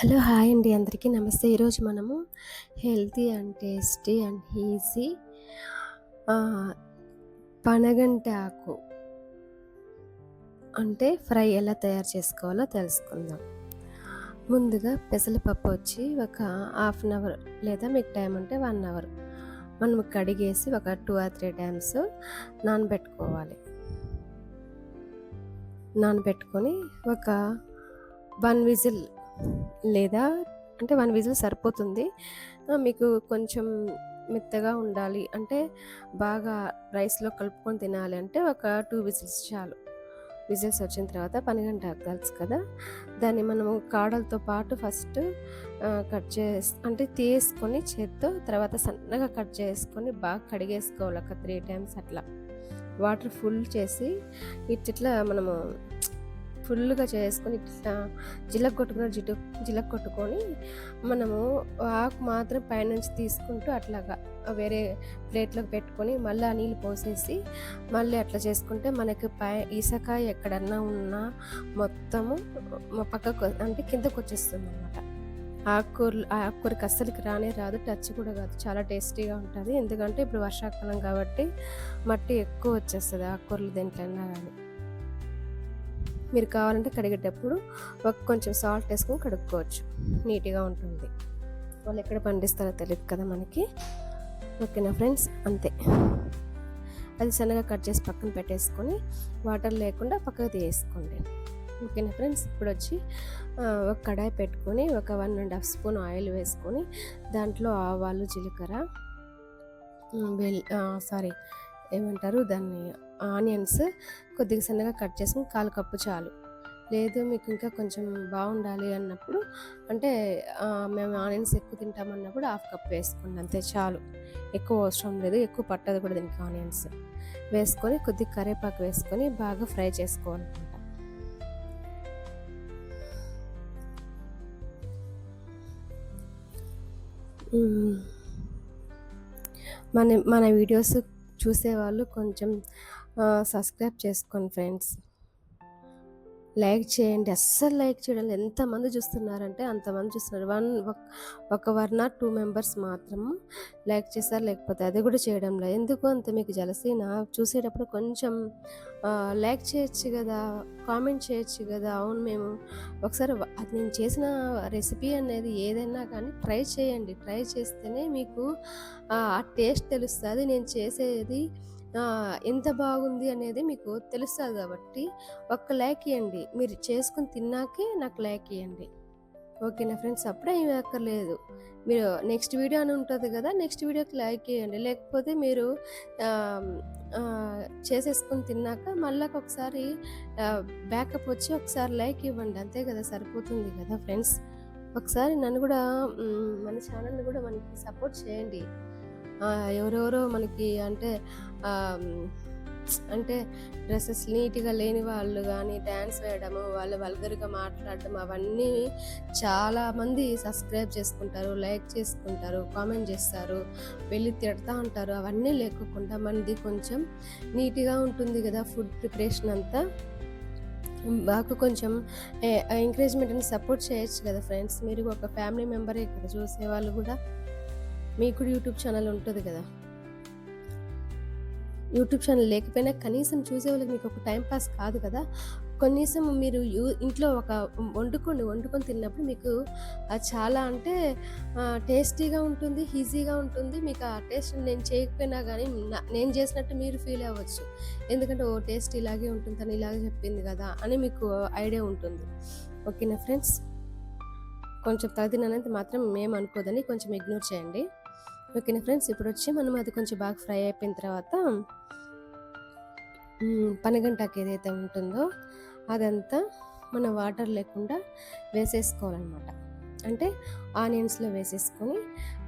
Hello hi అండి. అందరికీ నమస్తే. ఈరోజు మనము healthy and tasty and easy Panaganti ఆకు అంటే ఫ్రై ఎలా తయారు చేసుకోవాలో తెలుసుకుందాం. ముందుగా పెసరపప్పు వచ్చి ఒక హాఫ్ అన్ అవర్ లేదా మీకు టైం ఉంటే వన్ అవర్ మనం కడిగేసి ఒక టూ ఆర్ త్రీ టైమ్స్ నానబెట్టుకోవాలి. నానబెట్టుకొని ఒక వన్ విజిల్ లేదా అంటే వన్ విజిల్ సరిపోతుంది. మీకు కొంచెం మెత్తగా ఉండాలి. అంటే బాగా రైస్లో కలుపుకొని తినాలి అంటే ఒక టూ విజిల్స్ చాలు. విజిల్స్ వచ్చిన తర్వాత పనిగంట తెలుసు కదా? దాన్ని మనము కాడలతో పాటు ఫస్ట్ కట్ చేసి అంటే తీసుకొని చేత్తో తర్వాత సన్నగా కట్ చేసుకొని బాగా కడిగేసుకోవాలి ఒక త్రీ టైమ్స్ అట్లా. వాటర్ ఫుల్ చేసి ఇట్లా మనము ఫుల్గా చేసుకొని ఇట్లా జిలక్ కొట్టుకున్న జిటు జిలక్ కొట్టుకొని మనము ఆకు మాత్రం పైనుంచి తీసుకుంటూ అట్లాగా వేరే ప్లేట్లోకి పెట్టుకొని మళ్ళీ ఆ నీళ్ళు పోసేసి మళ్ళీ అట్లా చేసుకుంటే మనకి పై ఇసకాయ ఎక్కడన్నా ఉన్నా మొత్తము పక్కకు అంటే కిందకు వచ్చేస్తుంది అనమాట ఆకుకూరలు ఆకుకూరకి అస్సలకి రానే రాదు టచ్ కూడా కాదు చాలా టేస్టీగా ఉంటుంది. ఎందుకంటే ఇప్పుడు వర్షాకాలం కాబట్టి మట్టి ఎక్కువ వచ్చేస్తుంది ఆకుకూరలు దేంట్లో కానీ మీరు కావాలంటే కడిగేటప్పుడు ఒక కొంచెం సాల్ట్ వేసుకొని కడుక్కోవచ్చు. నీట్గా ఉంటుంది. వాళ్ళు ఎక్కడ పండిస్తారో తెలియదు కదా మనకి. ఓకేనా ఫ్రెండ్స్ అంతే. అది సన్నగా కట్ చేసి పక్కన పెట్టేసుకొని వాటర్ లేకుండా పక్కకు తీసుకోండి ఓకేనా ఫ్రెండ్స్ ఇప్పుడు వచ్చి ఒక కడాయి పెట్టుకొని ఒక one and half spoon oil వేసుకొని దాంట్లో ఆవాలు జీలకర్ర వెల్ సారీ ఏమంటారు దాన్ని? ఆనియన్స్ కొద్దిగా సన్నగా కట్ చేసుకుని కాలు కప్పు చాలు. లేదు మీకు ఇంకా కొంచెం బాగుండాలి అన్నప్పుడు అంటే మేము ఆనియన్స్ ఎక్కువ తింటామన్నప్పుడు హాఫ్ కప్ వేసుకోండి అంతే చాలు. ఎక్కువ అవసరం లేదు ఎక్కువ పట్టదు కూడా దీనికి ఆనియన్స్. వేసుకొని కొద్దిగా కరివేపాకు వేసుకొని బాగా ఫ్రై చేసుకోవాలన్నమాట మన మన వీడియోస్ చూసేవాళ్ళు కొంచెం సబ్స్క్రైబ్ చేసుకోండి ఫ్రెండ్స్. లైక్ చేయండి. అస్సలు లైక్ చేయడం. ఎంతమంది చూస్తున్నారంటే అంతమంది చూస్తున్నారు. వన్ ఒక వన్ ఆర్ టూ మెంబర్స్ మాత్రం లైక్ చేస్తారు లేకపోతే అది కూడా చేయడం లేదు. ఎందుకు అంత మీకు జలసీన చూసేటప్పుడు కొంచెం లైక్ చేయొచ్చు కదా కామెంట్ చేయొచ్చు కదా. అవును మేము ఒకసారి అది నేను చేసిన రెసిపీ అనేది ఏదైనా కానీ ట్రై చేయండి. ట్రై చేస్తేనే మీకు ఆ టేస్ట్ తెలుస్తుంది. నేను చేసేది ఎంత బాగుంది అనేది మీకు తెలుస్తుంది కాబట్టి ఒక్క లైక్ ఇవ్వండి మీరు చేసుకుని తిన్నాకే నాకు లైక్ ఇవ్వండి ఓకేనా ఫ్రెండ్స్? అప్పుడే ఏమి అక్కర్లేదు. మీరు నెక్స్ట్ వీడియో అని ఉంటుంది కదా నెక్స్ట్ వీడియోకి లైక్ ఇవ్వండి లేకపోతే మీరు చేసేసుకుని తిన్నాక మళ్ళీ ఒకసారి బ్యాకప్ వచ్చి ఒకసారి లైక్ ఇవ్వండి. అంతే కదా సరిపోతుంది కదా ఫ్రెండ్స్? ఒకసారి నన్ను కూడా మన ఛానల్ని కూడా మనకి సపోర్ట్ చేయండి. ఎవరెవరో మనకి అంటే అంటే డ్రెస్సెస్ నీట్గా లేని వాళ్ళు కానీ డ్యాన్స్ వేయడము వాళ్ళు వల్గర్గా మాట్లాడడం అవన్నీ చాలామంది సబ్స్క్రైబ్ చేసుకుంటారు లైక్ చేసుకుంటారు కామెంట్ చేస్తారు వెళ్ళి తిడతా ఉంటారు. అవన్నీ లేకుండా మనది కొంచెం నీట్గా ఉంటుంది కదా ఫుడ్ ప్రిపరేషన్ అంతా. మాకు కొంచెం ఎంకరేజ్మెంట్ అని సపోర్ట్ చేయొచ్చు కదా ఫ్రెండ్స్. మీరు ఒక ఫ్యామిలీ మెంబరే ఇక్కడ చూసే వాళ్ళు కూడా. మీకు కూడా యూట్యూబ్ ఛానల్ ఉంటుంది కదా. యూట్యూబ్ ఛానల్ లేకపోయినా కనీసం చూసే వాళ్ళకి మీకు ఒక టైం పాస్ కాదు కదా. కనీసం మీరు యూ ఇంట్లో ఒక వండుకోండి వండుకొని తిన్నప్పుడు మీకు చాలా అంటే టేస్టీగా ఉంటుంది ఈజీగా ఉంటుంది. మీకు ఆ టేస్ట్ నేను చేయకపోయినా కానీ నేను చేసినట్టు మీరు ఫీల్ అవ్వచ్చు. ఎందుకంటే ఓ టేస్ట్ ఇలాగే ఉంటుంది అని ఇలాగే చెప్పింది కదా అని మీకు ఐడియా ఉంటుంది. ఓకేనా ఫ్రెండ్స్? కొంచెం తగ్గినంత మాత్రం మేము అనుకోదని కొంచెం ఇగ్నోర్ చేయండి. ఓకేనా ఫ్రెండ్స్ ఇప్పుడు వచ్చి మనం అది కొంచెం బాగా ఫ్రై అయిపోయిన తర్వాత పనగంటాకు ఏదైతే ఉంటుందో అదంతా మన వాటర్ లేకుండా వేసేసుకోవాలన్నమాట. అంటే ఆనియన్స్లో వేసేసుకొని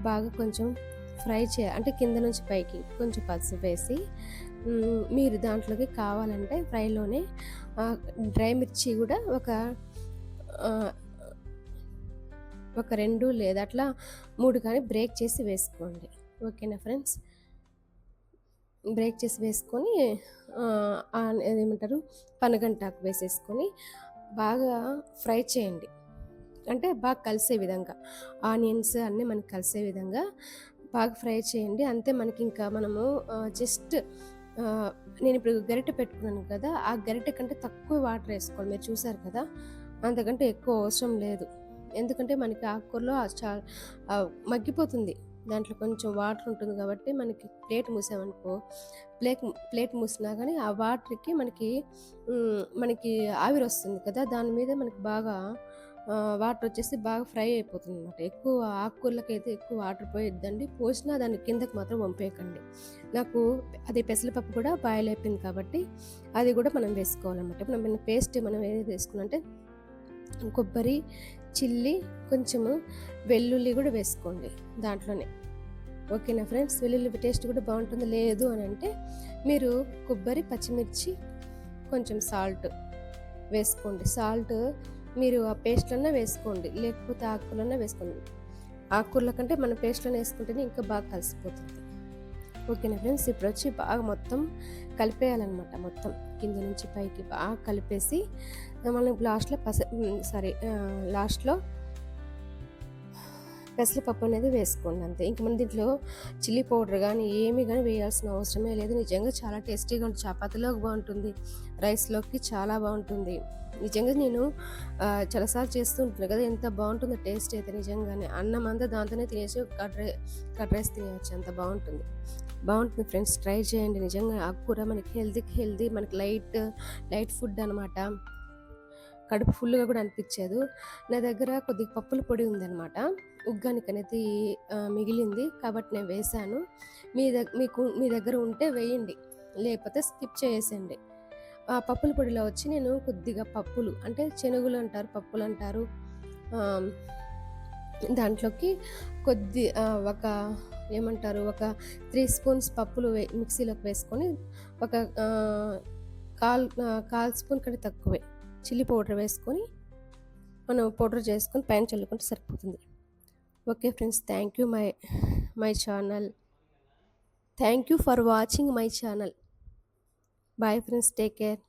బాగా కొంచెం ఫ్రై చే అంటే కింద నుంచి పైకి కొంచెం పసుపు వేసి మీరు దాంట్లోకి కావాలంటే ఫ్రైలోనే డ్రై మిర్చి కూడా ఒక ఒక రెండు లేదా అట్లా మూడు కానీ బ్రేక్ చేసి వేసుకోండి. ఓకేనా ఫ్రెండ్స్? బ్రేక్ చేసి వేసుకొని ఏమంటారు పనగంటాకు వేసేసుకొని బాగా ఫ్రై చేయండి. అంటే బాగా కలిసే విధంగా ఆనియన్స్ అన్నీ మనకి కలిసే విధంగా బాగా ఫ్రై చేయండి. అంతే మనకి ఇంకా మనము జస్ట్ నేను ఇప్పుడు గరిటె పెట్టుకున్నాను కదా ఆ గరిటె కంటే తక్కువ వాటర్ వేసుకోవాలి. మీరు చూసారు కదా అంతకంటే ఎక్కువ అవసరం లేదు. ఎందుకంటే మనకి ఆకుకూరలో చా మగ్గిపోతుంది. దాంట్లో కొంచెం వాటర్ ఉంటుంది కాబట్టి మనకి ప్లేట్ మూసామనుకో ప్లేట్ ప్లేట్ మూసినా కానీ ఆ వాటర్కి మనకి మనకి ఆవిరి వస్తుంది కదా దాని మీద మనకి బాగా వాటర్ వచ్చేసి బాగా ఫ్రై అయిపోతుంది అనమాట ఎక్కువ ఆకుకూరలకి అయితే ఎక్కువ వాటర్ పోయిద్దండి. పోసినా దాన్ని కిందకి మాత్రం వంపేయకండి. నాకు అది పెసరపప్పు కూడా బాయిల్ అయిపోయింది కాబట్టి అది కూడా మనం వేసుకోవాలన్నమాట. మనం పేస్ట్ మనం ఏది వేసుకున్నామంటే కొబ్బరి చిల్లి కొంచెము వెల్లుల్లి కూడా వేసుకోండి దాంట్లోనే. ఓకేనా ఫ్రెండ్స్? వెల్లుల్లి టేస్ట్ కూడా బాగుంటుంది. లేదు అని అంటే మీరు కొబ్బరి పచ్చిమిర్చి కొంచెం సాల్ట్ వేసుకోండి. సాల్ట్ మీరు ఆ పేస్ట్లన్నా వేసుకోండి. లేకపోతే ఆకుకూరలన్నా వేసుకోండి. ఆకుకూరల కంటే మన పేస్ట్లను వేసుకుంటేనే ఇంకా బాగా కలిసిపోతుంది. ఓకేనా ఫ్రెండ్స్? ఇప్పుడు వచ్చి బాగా మొత్తం కలిపేయాలన్నమాట మొత్తం. కింద నుంచి పైకి బాగా కలిపేసి మనం లాస్ట్లో పస సారీ లాస్ట్లో పెసరపప్పు అనేది వేసుకోండి అంతే. ఇంక మన దీంట్లో చిల్లీ పౌడర్ కానీ ఏమి కానీ వేయాల్సిన అవసరమే లేదు. నిజంగా చాలా టేస్టీగా ఉంటుంది. చపాతీలోకి బాగుంటుంది రైస్లోకి చాలా బాగుంటుంది. నిజంగా నేను చాలాసార్లు చేస్తూ ఉంటాను కదా ఎంత బాగుంటుందో టేస్ట్ అయితే నిజంగానే. అన్నం అంతా దాంతోనే తినేసి కట్ రై కట్ రైస్ తినేయచ్చు. అంత బాగుంటుంది. బాగుంటుంది ఫ్రెండ్స్. ట్రై చేయండి. నిజంగా ఆకుకూర మనకి హెల్తీకి హెల్తీ మనకి లైట్ లైట్ ఫుడ్ అనమాట కడుపు ఫుల్గా కూడా అనిపించదు. నా దగ్గర కొద్దిగా పప్పుల పొడి ఉందనమాట ఉగ్గానికి అనేది మిగిలింది. కాబట్టి నేను వేశాను. మీ దగ్గర మీకు మీ దగ్గర ఉంటే వేయండి. లేకపోతే స్కిప్ చేసేయండి. ఆ పప్పుల పొడిలో వచ్చి నేను కొద్దిగా పప్పులు అంటే శనగలు అంటారు పప్పులు అంటారు. దాంట్లోకి కొద్ది ఒక ఏమంటారు? ఒక త్రీ స్పూన్స్ పప్పులు వే మిక్సీలోకి వేసుకొని ఒక కాల్ కాల్ స్పూన్ కంటే తక్కువే. చిల్లీ పౌడర్ వేసుకొని మనం పౌడర్ చేసుకొని పైన చల్లుకుంటే సరిపోతుంది. Okay friends thank you my my channel. Thank you for watching my channel. Bye friends take care.